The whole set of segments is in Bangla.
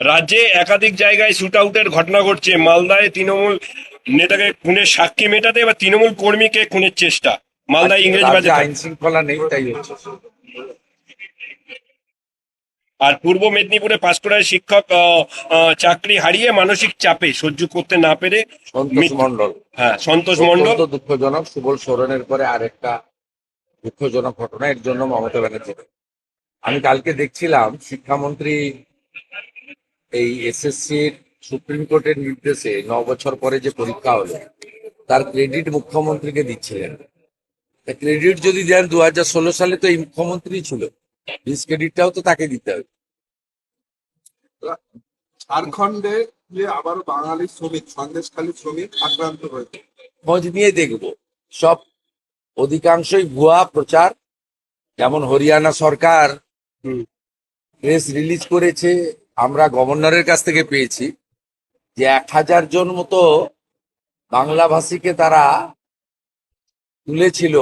রাজ্যে একাধিক জায়গায় শুট আউটের ঘটনা ঘটছে। মালদায় তৃণমূল নেতাকে খুনের সাক্ষী মেটাতে বা তৃণমূল কর্মীকে খুনের চেষ্টা। মালদায় ইংরেজ বাজার আইন শৃঙ্খলা নেই তাই হচ্ছে। আর পূর্ব মেদিনীপুরে পাঁশকুড়ায় শিক্ষক চাকরি হারিয়ে মানসিক চাপে সহ্য করতে না পেরে। মন্ডল হ্যাঁ সন্তোষ মন্ডল দুঃখজনক সুবল সোরেনের পরে আরেকটা দুঃখজনক ঘটনা এর জন্য মমতা ব্যানার্জি। আমি কালকে দেখছিলাম শিক্ষামন্ত্রী এই এসএসসির সুপ্রিম কোর্টের নির্দেশে ন বছর পরে যে পরীক্ষা হলো তার ক্রেডিট মুখ্যমন্ত্রীকে দিচ্ছিলেন। ক্রেডিট যদি দেন দুহাজার ষোলো সালে তো এই মুখ্যমন্ত্রী ছিল ডিস ক্রেডিটটাও তো তাকে দিতে হবে। ঝাড়খণ্ডে যে আবারও বাঙালি শ্রমিক সন্দেশখালী শ্রমিক আক্রান্ত হয়েছে। খোঁজ নিয়ে দেখব। সব অধিকাংশই ভুয়া প্রচার। যেমন হরিয়ানা সরকার। প্রেস রিলিজ করেছে আমরা গভর্নরের কাছ থেকে পেয়েছি যে এক হাজার জন মতো বাংলাভাষীকে তারা তুলেছিল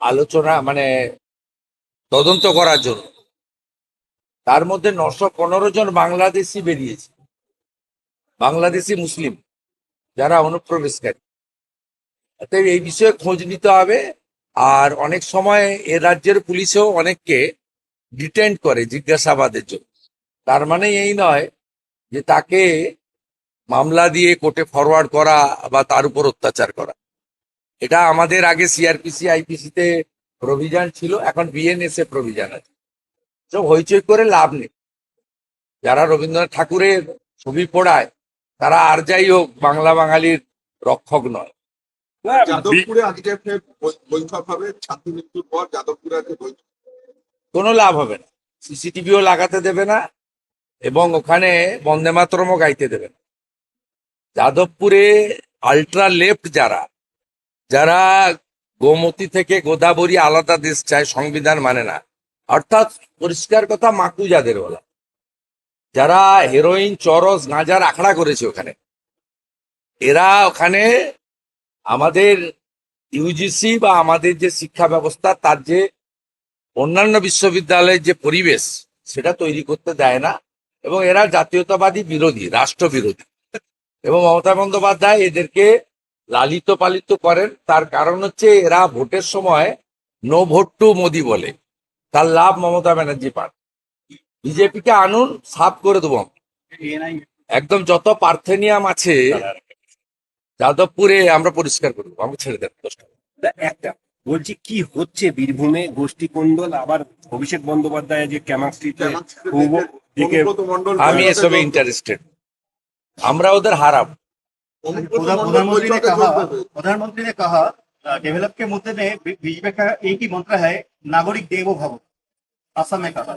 আলোচনা মানে তদন্ত করার জন্য। তার মধ্যে নশো পনেরো জন বাংলাদেশি বেরিয়েছে। বাংলাদেশি মুসলিম যারা অনুপ্রবেশকারী। অতএব এই বিষয়ে খোঁজ নিতে হবে। আর অনেক সময় এ রাজ্যের পুলিশেও অনেককে ডিটেন্ড করে জিজ্ঞাসাবাদের জন্য। তার মানে এই নয় যে তাকে মামলা দিয়ে কোর্টে ফরওয়ার্ড করা বা তার উপর অত্যাচার করা। এটা আমাদের আগে সিআরপিসি আইপিসি তে প্রভিজান ছিল এখন বিএনএস এ প্রভিজান আছে। তো হইচই করে লাভ নেই। যারা রবীন্দ্রনাথ ঠাকুরের ছবি পড়ায় তারা আর যাই হোক বাংলা বাঙালির রক্ষক নয়। যাদবপুরে আজকে বৈঠক হবে ছাত্রী মৃত্যুর পর যাদবপুরে আজকে কোনো লাভ হবে না। সিসিটিভিও লাগাতে দেবে না। এবং ওখানে বন্দে মাতরমও গাইতে দেবেন। যাদবপুরে আল্ট্রা লেফট যারা যারা গোমতী থেকে গোদাবরী আলাদা দেশ চায়, সংবিধান মানে না। অর্থাৎ পরিষ্কার কথা মাকু যাদের বলা। যারা হেরোইন চরস, গাঁজার আখড়া করেছে ওখানে। এরা ওখানে আমাদের ইউজিসি বা আমাদের যে শিক্ষা ব্যবস্থা, তার যে অন্যান্য বিশ্ববিদ্যালয়ের যে পরিবেশ, সেটা তৈরি করতে দেয় না। এবং এরা জাতীয়তাবাদী বিরোধী রাষ্ট্র বিরোধী এবং মমতা বন্দ্যোপাধ্যায় এদেরকে লালিত পালিত করেন। তার কারণ হচ্ছে এরা ভোটের সময় নো ভোট টু মোদি বলে। তার লাভ মমতা ব্যানার্জি পান। বিজেপিকে আনুন সাফ করে দেবো। একদম যত পার্থেনিয়াম আছে যাদবপুরে আমরা পরিষ্কার করে দেবো আমরা ছেড়ে দেবো দোষটা। একটা বলছি কি হচ্ছে বীরভূমে গোষ্ঠী কোন্দল আবার অভিষেক বন্দ্যোপাধ্যায় যে ক্যামাক্সিতে পূর্ব দিকে অনুব্রত মণ্ডল আমি এসবে ইন্টারেস্টেড আমরা ওদের হারাবো অনুব্রত प्रधान- মণ্ডল प्रधानमंत्री ने বৈঠকে कहा যোগ দেবে। प्रधानमंत्री ने कहा डेवलप के मुद्दे में बीजेपी का एक ही मंत्र है नागरिक देवो भव असम में कहा